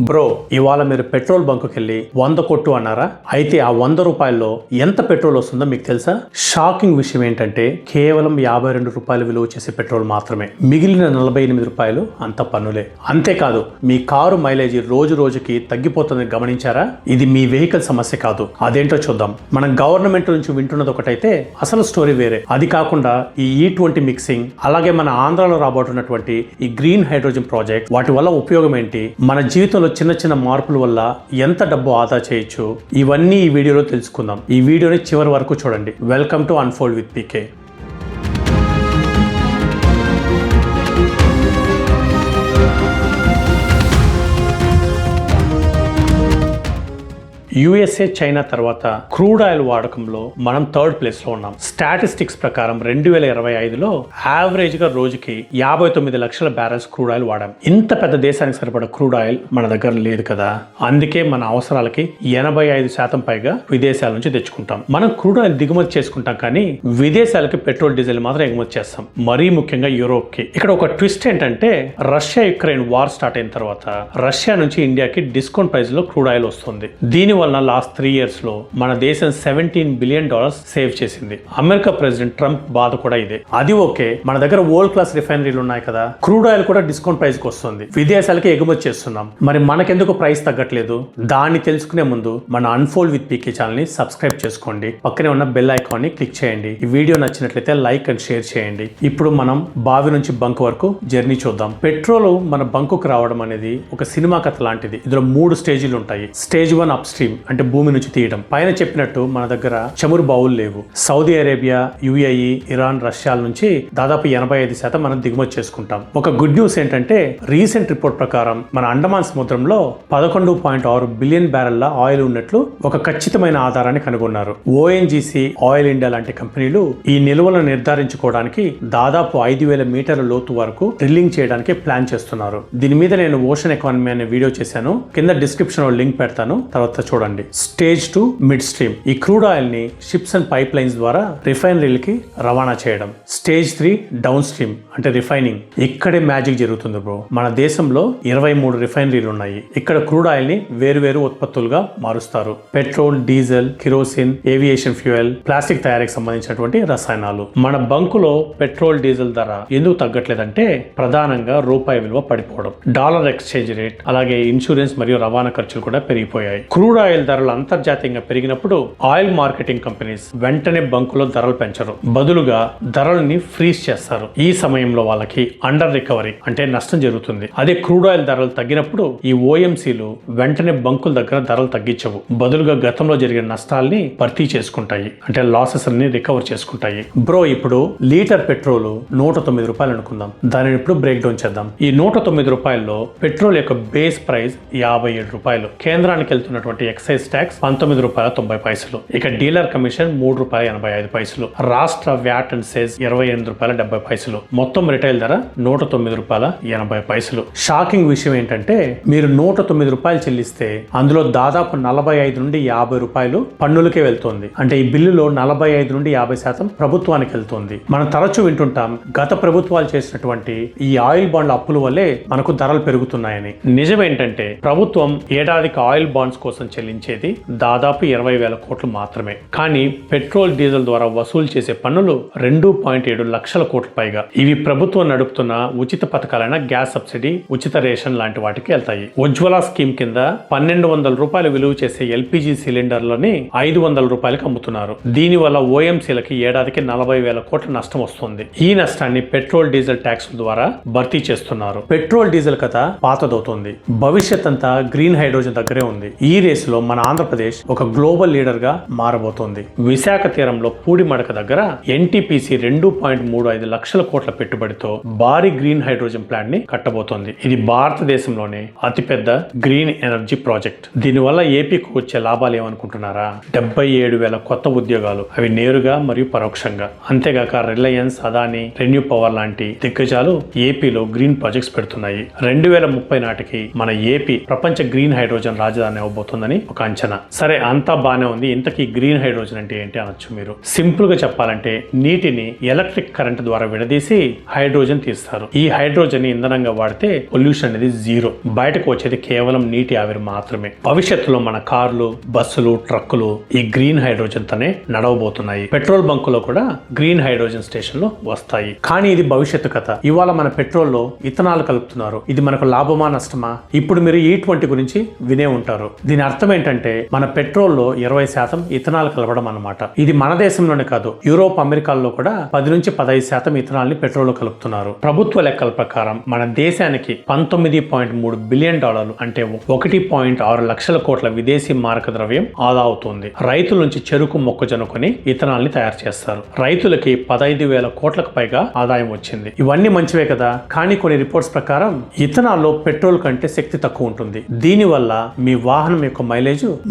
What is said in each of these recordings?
Bro ఇవాళ మీరు petrol బంకుకి వెళ్ళి వంద కొట్టు అన్నారా? అయితే ఆ వంద రూపాయల్లో ఎంత పెట్రోల్ వస్తుందో మీకు తెలుసా? షాకింగ్ విషయం ఏంటంటే కేవలం యాభై రెండు రూపాయలు విలువ చేసే పెట్రోల్ మాత్రమే. మిగిలిన నలభై ఎనిమిది రూపాయలు అంత పన్నులే. అంతేకాదు మీ కారు మైలేజీ రోజు రోజుకి తగ్గిపోతుందని గమనించారా? ఇది మీ వెహికల్ సమస్య కాదు. అదేంటో చూద్దాం. మనం గవర్నమెంట్ నుంచి వింటున్నది ఒకటైతే అసలు స్టోరీ వేరే. అది కాకుండా ఈ ఈ ట్వంటీ మిక్సింగ్ అలాగే మన ఆంధ్రాలో రాబోతున్నటువంటి ఈ గ్రీన్ హైడ్రోజన్ ప్రాజెక్ట్ వాటి వల్ల ఉపయోగం ఏంటి? మన జీవితంలో చిన్న చిన్న మార్పుల వల్ల ఎంత డబ్బు ఆదా చేయొచ్చు ఇవన్నీ ఈ వీడియోలో తెలుసుకుందాం. ఈ వీడియోని చివరి వరకు చూడండి. Welcome to Unfold with PK USA China తర్వాత క్రూడ్ ఆయిల్ వాడకంలో మనం థర్డ్ ప్లేస్లో ఉన్నాం. స్టాటిస్టిక్స్ ప్రకారం రెండు వేల ఇరవై ఐదులో యావరేజ్గా రోజుకి యాభై తొమ్మిది లక్షల బ్యారెల్స్ క్రూడ్ ఆయిల్ వాడాం. ఇంత పెద్ద దేశానికి సరిపడ క్రూడ్ ఆయిల్ మన దగ్గర లేదు కదా? అందుకే మన అవసరాలకి ఎనభై ఐదు శాతం పైగా విదేశాల నుంచి తెచ్చుకుంటాం. మనం క్రూడ్ ఆయిల్ దిగుమతి చేసుకుంటాం కానీ విదేశాలకి పెట్రోల్ డీజిల్ మాత్రం ఎగుమతి చేస్తాం. మరీ ముఖ్యంగా యూరోప్కి ఇక్కడ ఒక ట్విస్ట్ ఏంటంటే రష్యా యుక్రెయిన్ వార్ స్టార్ట్ అయిన తర్వాత రష్యా నుంచి ఇండియాకి డిస్కౌంట్ ప్రైస్లో క్రూడ్ ఆయిల్ వస్తుంది. దీని వలన లాస్ట్ త్రీ ఇయర్స్లో మన దేశం సెవెంటీన్ బిలియన్ డాలర్స్ సేవ్ చేసింది. అమెరికా ప్రెసిడెంట్ ట్రంప్ బాధ కూడా ఇదే. అది ఓకే మన దగ్గర వరల్డ్ క్లాస్ రిఫైనరీలు ఉన్నాయి కదా క్రూడ్ ఆయిల్ కూడా డిస్కౌంట్ ప్రైస్కి వస్తుంది. విదేశాలకి ఎగుమతి చేస్తున్నాం. మరి మనకెందుకు ప్రైస్ తగ్గట్లేదు? దాన్ని తెలుసుకునే ముందు మన అన్ఫోల్డ్ విత్ పీకే ఛానల్ని సబ్స్క్రైబ్ చేసుకోండి. పక్కనే ఉన్న బెల్ ఐకాన్ని క్లిక్ చేయండి. ఈ వీడియో నచ్చినట్లయితే లైక్ అండ్ షేర్ చేయండి. ఇప్పుడు మనం బావి నుంచి బంక్ వరకు జర్నీ చూద్దాం. పెట్రోల్ మన బంకుకు రావడం అనేది ఒక సినిమా కథ లాంటిది. ఇందులో మూడు స్టేజీలు ఉంటాయి. స్టేజ్ వన్ అప్ స్ట్రీమ్ అంటే భూమి నుంచి తీయడం పైన చెప్పినట్టు మన దగ్గర చమురు బావులు లేవు. సౌదీ అరేబియా యుఏఈ ఇరాన్ రష్యాల నుంచి దాదాపు ఎనభై ఐదు శాతం మనం దిగుమతి చేసుకుంటాం. ఒక గుడ్ న్యూస్ ఏంటంటే రీసెంట్ రిపోర్ట్ ప్రకారం మన అండమాన్ సముద్రంలో పదకొండు పాయింట్ ఆరు బిలియన్ బ్యారెల్ల ఆయిల్ ఉన్నట్లు ఒక ఖచ్చితమైన ఆధారాన్ని కనుగొన్నారు. ఓఎన్జీసీ ఆయిల్ ఇండియా లాంటి కంపెనీలు ఈ నిల్వలను నిర్ధారించుకోవడానికి దాదాపు ఐదు వేల మీటర్ల లోతు వరకు డ్రిల్లింగ్ చేయడానికి ప్లాన్ చేస్తున్నారు. దీని మీద నేను ఓషన్ ఎకానమీ అనే వీడియో చేశాను. కింద డిస్క్రిప్షన్లో లింక్ పెడతాను. తర్వాత చూడండి స్టేజ్ టు మిడ్ స్ట్రీమ్. ఈ క్రూడ్ ఆయిల్ని షిప్స్ అండ్ పైప్ లైన్స్ ద్వారా రిఫైనరీలకి రవాణా చేయడం. స్టేజ్ త్రీ డౌన్ స్ట్రీమ్ అంటే రిఫైనింగ్. ఇక్కడే మ్యాజిక్ జరుగుతుంది బ్రో. మన దేశంలో ఇరవై మూడు రిఫైనరీలు ఉన్నాయి. ఇక్కడ క్రూడ్ ఆయిల్ని వేరు వేరు ఉత్పత్తులుగా మారుస్తారు. Petrol diesel kerosene aviation fuel plastic తయారీకి సంబంధించినటువంటి రసాయనాలు. మన బంకులో పెట్రోల్ డీజిల్ ధర ఎందుకు తగ్గట్లేదంటే ప్రధానంగా రూపాయి విలువ పడిపోవడం. డాలర్ ఎక్స్చేంజ్ రేట్ అలాగే ఇన్సూరెన్స్ మరియు రవాణా ఖర్చులు కూడా పెరిగిపోయాయి. క్రూడ్ ఆయిల్ ధరలు అంతర్జాతీయంగా పెరిగినప్పుడు ఆయిల్ మార్కెటింగ్ కంపెనీస్ వెంటనే బంకులో ధరలు పెంచరు. బదులుగా ధరల్ని ఫ్రీజ్ చేస్తారు. ఈ సమయంలో వాళ్ళకి అండర్ రికవరీ అంటే నష్టం జరుగుతుంది. అదే క్రూడ్ ఆయిల్ ధరలు తగ్గినప్పుడు ఈ ఓఎంసీలు వెంటనే బంకుల దగ్గర ధరలు తగ్గించవు. బదులుగా గతంలో జరిగిన నష్టాల్ని భర్తీ చేసుకుంటాయి. అంటే లాసెస్ అన్ని రికవర్ చేసుకుంటాయి. బ్రో ఇప్పుడు లీటర్ పెట్రోల్ నూట తొమ్మిది రూపాయలు అనుకుందాం. దానిని ఇప్పుడు బ్రేక్ డౌన్ చేద్దాం. ఈ నూట తొమ్మిది రూపాయల్లో పెట్రోల్ యొక్క బేస్ ప్రైస్ యాభై ఏడు రూపాయలు. కేంద్రానికి వెళ్తున్నటువంటి ఎక్సైజ్ ట్యాక్స్ పంతొమ్మిది రూపాయల తొంభై పైసలు. ఇక డీలర్ కమిషన్ మూడు రూపాయల ఎనభై ఐదు పైసలు. రాష్ట్ర వ్యాట్ అండ్ సేజ్ ఇరవై ఎనిమిది రూపాయల డెబ్బై పైసలు. మొత్తం రిటైల్ ధర నూట తొమ్మిది రూపాయల ఎనభై పైసలు. షాకింగ్ విషయం ఏంటంటే మీరు నూట తొమ్మిది రూపాయలు చెల్లిస్తే అందులో దాదాపు నలభై ఐదు నుండి యాభై రూపాయలు పన్నులకే వెళ్తోంది. అంటే ఈ బిల్లులో నలభై ఐదు నుండి యాభై శాతం ప్రభుత్వానికి వెళ్తుంది. మనం తరచూ వింటుంటాం గత ప్రభుత్వాలు చేసినటువంటి ఈ ఆయిల్ బాండ్ల అప్పుల వల్లే మనకు ధరలు పెరుగుతున్నాయని. నిజమేంటంటే ప్రభుత్వం ఏడాదికి ఆయిల్ బాండ్స్ కోసం చెల్లించేది దాదాపు ఇరవై వేల కోట్లు మాత్రమే. కానీ పెట్రోల్ డీజిల్ ద్వారా వసూలు చేసే పన్నులు రెండు పాయింట్ ఏడు లక్షల కోట్ల పైగా. ఇవి ప్రభుత్వం నడుపుతున్న ఉచిత పథకాలైన గ్యాస్ సబ్సిడీ ఉచిత రేషన్ లాంటి వాటికి వెళ్తాయి. ఉజ్వల స్కీమ్ కింద పన్నెండు వందల రూపాయలు విలువ చేసే ఎల్పిజి సిలిండర్లని ఐదు వందల రూపాయలకు అమ్ముతున్నారు. దీని వల్ల ఓఎంసీలకి ఏడాదికి నలభై వేల కోట్ల నష్టం వస్తుంది. ఈ నష్టాన్ని పెట్రోల్ డీజిల్ ట్యాక్స్ ద్వారా భర్తీ చేస్తున్నారు. పెట్రోల్ డీజిల్ కథ పాతదవుతుంది. భవిష్యత్ అంతా గ్రీన్ హైడ్రోజన్ దగ్గరే ఉంది. ఈ రేసులో మన ఆంధ్రప్రదేశ్ ఒక గ్లోబల్ లీడర్గా మారబోతోంది. విశాఖ తీరంలో పూడిమడక దగ్గర ఎన్టీపీసీ రెండు పాయింట్ మూడు ఐదు లక్షల కోట్ల పెట్టుబడితో భారీ గ్రీన్ హైడ్రోజన్ ప్లాంట్ని కట్టబోతోంది. ఇది భారతదేశంలోనే అతిపెద్ద గ్రీన్ ఎనర్జీ ప్రాజెక్ట్. దీనివల్ల ఏపీకి వచ్చే లాభాలు ఏమనుకుంటున్నారా? డెబ్బై ఏడు వేల కొత్త ఉద్యోగాలు అవి నేరుగా మరియు పరోక్షంగా. అంతేగాక రిలయన్స్ అదాని రెన్యూ పవర్ లాంటి దిగ్గజాలు ఏపీలో గ్రీన్ ప్రాజెక్ట్స్ పెడుతున్నాయి. రెండు వేల ముప్పై నాటికి మన ఏపీ ప్రపంచ గ్రీన్ హైడ్రోజన్ రాజధాని అవబోతోందని ఒక అంచనా. సరే అంతా బాగానే ఉంది. ఇంతకీ గ్రీన్ హైడ్రోజన్ అంటే ఏంటి అనొచ్చు మీరు? సింపుల్గా చెప్పాలంటే నీటిని ఎలక్ట్రిక్ కరెంట్ ద్వారా విడదీసి హైడ్రోజన్ తీస్తారు. ఈ హైడ్రోజన్ని ఇంధనంగా వాడితే పొల్యూషన్ అనేది జీరో. బయటకు వచ్చేది కేవలం నీటి ఆవిరి మాత్రమే. భవిష్యత్తులో మన కార్లు బస్సులు ట్రక్కులు ఈ గ్రీన్ హైడ్రోజన్ తోనే నడవబోతున్నాయి. పెట్రోల్ బంకులో కూడా గ్రీన్ హైడ్రోజన్ స్టేషన్లు వస్తాయి. కానీ ఇది భవిష్యత్తు కథ. ఇవాళ మన పెట్రోల్లో ఇథనాల్ కలుపుతున్నారు. ఇది మనకు లాభమా నష్టమా? ఇప్పుడు మీరు ఈ ట్వంటీ గురించి వినే ఉంటారు. దీని అర్థం ఏంటంటే మన పెట్రోల్లో ఇరవై శాతం ఇథనాల్ కలపడం అనమాట ఇది మన దేశంలోనే కాదు యూరోప్ అమెరికాల్లో కూడా పది నుంచి పదహైదు శాతం ఇథనాల్ని పెట్రోల్లో కలుపుతున్నారు. ప్రభుత్వ లెక్కల ప్రకారం మన దేశానికి పంతొమ్మిది పాయింట్ మూడు బిలియన్ డాలర్లు అంటే ఒకటి పాయింట్ ఆరు లక్షల కోట్ల విదేశీ మారక ద్రవ్యం ఆదా అవుతుంది. రైతుల నుంచి చెరుకు మొక్కజొన్న కొని ఇథనాల్ని తయారు చేస్తారు. రైతులకి పదహైదు వేల కోట్లకు పైగా ఆదాయం వచ్చింది. ఇవన్నీ మంచివే కదా? కానీ కొన్ని రిపోర్ట్స్ ప్రకారం ఇథనాల్లో పెట్రోల్ కంటే శక్తి తక్కువ ఉంటుంది. దీని వల్ల మీ వాహనం యొక్క మైలేజ్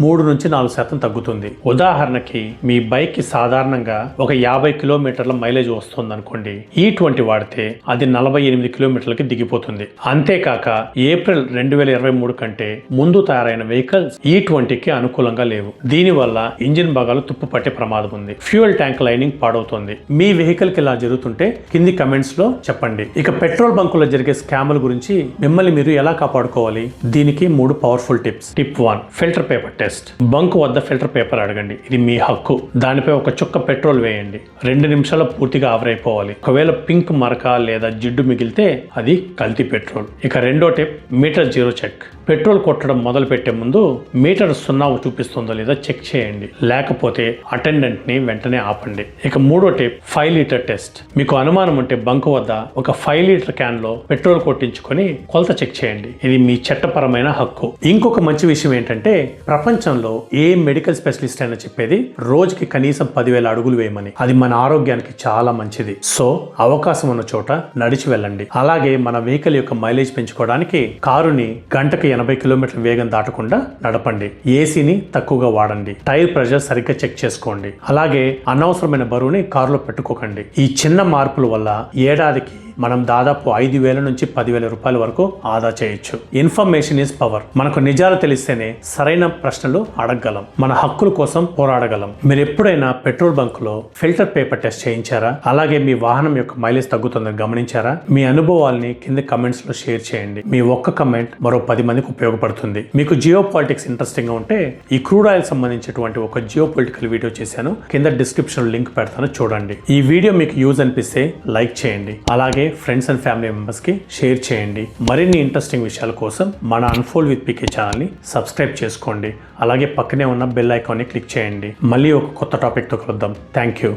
మూడు నుంచి నాలుగు శాతం తగ్గుతుంది. ఉదాహరణకి మీ బైక్కి సాధారణంగా ఒక యాభై కిలోమీటర్ల మైలేజ్ వస్తుంది అనుకోండి ఈ ట్వంటీ వాడితే అది నలభై ఎనిమిది కిలోమీటర్లకి దిగిపోతుంది. అంతేకాక ఏప్రిల్ రెండు వేల ఇరవై మూడు కంటే ముందు తయారైన వెహికల్స్ ఈ ట్వంటీకి అనుకూలంగా లేవు. దీనివల్ల ఇంజిన్ భాగాలు తుప్పు పట్టే ప్రమాదం ఉంది. ఫ్యూయల్ ట్యాంక్ లైనింగ్ పాడవుతుంది. మీ వెహికల్కి ఇలా జరుగుతుంటే కింది కమెంట్స్లో చెప్పండి. ఇక పెట్రోల్ బంకులో జరిగే స్కాముల గురించి మిమ్మల్ని మీరు ఎలా కాపాడుకోవాలి? దీనికి మూడు powerful tips. Tip one filter paper test. Bunk వద్ద ఫిల్టర్ పేపర్ అడగండి. ఇది మీ హక్కు. దానిపై ఒక చుక్క పెట్రోల్ వేయండి. రెండు నిమిషాలు పూర్తిగా ఆవిరైపోవాలి. ఒకవేళ పింక్ మరక లేదా జిడ్డు మిగిలితే అది కల్తీ పెట్రోల్. ఇక రెండో tip meter zero check. Petrol కొట్టడం మొదలు పెట్టే ముందు మీటర్ సున్నా చూపిస్తుందో లేదో చెక్ చేయండి. లేకపోతే అటెండెంట్ని వెంటనే ఆపండి. ఇక మూడో టిప్ ఫైవ్ లీటర్ టెస్ట్ మీకు అనుమానం ఉంటే బంకు వద్ద ఒక ఫైవ్ లీటర్ క్యాన్లో పెట్రోల్ కొట్టించుకొని కొలత చెక్ చేయండి. ఇది మీ చట్టపరమైన హక్కు. ఇంకొక మంచి విషయం ఏంటంటే ప్రపంచంలో ఏ మెడికల్ స్పెషలిస్ట్ అయినా చెప్పేది రోజుకి కనీసం పదివేల అడుగులు వేయమని. అది మన ఆరోగ్యానికి చాలా మంచిది. సో అవకాశం ఉన్న చోట నడిచి వెళ్ళండి. అలాగే మన వెహికల్ యొక్క మైలేజ్ పెంచుకోవడానికి కారుని గంటకి ఎనభై కిలోమీటర్ల వేగం దాటకుండా నడపండి. ఏసీని తక్కువగా వాడండి. టైర్ ప్రెషర్ సరిగ్గా చెక్ చేసుకోండి. అలాగే అనవసరమైన బరువుని కారులో పెట్టుకోకండి. ఈ చిన్న మార్పుల వల్ల ఏడాదికి మనం దాదాపు ఐదు వేల నుంచి పదివేల రూపాయల వరకు ఆదా చేయొచ్చు. ఇన్ఫర్మేషన్ ఇస్ పవర్ మనకు నిజాలు తెలిస్తేనే సరైన ప్రశ్నలు అడగగలం. మన హక్కుల కోసం పోరాడగలం. మీరు ఎప్పుడైనా పెట్రోల్ బంక్లో ఫిల్టర్ పేపర్ టెస్ట్ చేయించారా? అలాగే మీ వాహనం యొక్క మైలేజ్ తగ్గుతుందని గమనించారా? మీ అనుభవాల్ని కింద కమెంట్స్లో షేర్ చేయండి. మీ ఒక్క కమెంట్ మరో పది మందికి ఉపయోగపడుతుంది. మీకు జియో పాలిటిక్స్ ఇంట్రెస్టింగ్గా ఉంటే ఈ క్రూడ్ ఆయిల్ సంబంధించినటువంటి ఒక జియో పొలిటికల్ వీడియో చేశాను. కింద డిస్క్రిప్షన్ లింక్ పెడతాను చూడండి. ఈ వీడియో మీకు యూజ్ అనిపిస్తే లైక్ చేయండి. అలాగే ఫ్రెండ్స్ అండ్ ఫ్యామిలీ మెంబర్స్కి షేర్ చేయండి. మరిన్ని ఇంట్రెస్టింగ్ విషయాల కోసం మన అన్ఫోల్డ్ విత్ పికే ఛానల్ని సబ్స్క్రైబ్ చేసుకోండి. అలాగే పక్కనే ఉన్న బెల్ ఐకాన్ని క్లిక్ చేయండి. మళ్ళీ ఒక కొత్త టాపిక్తో కలుద్దాం. Thank you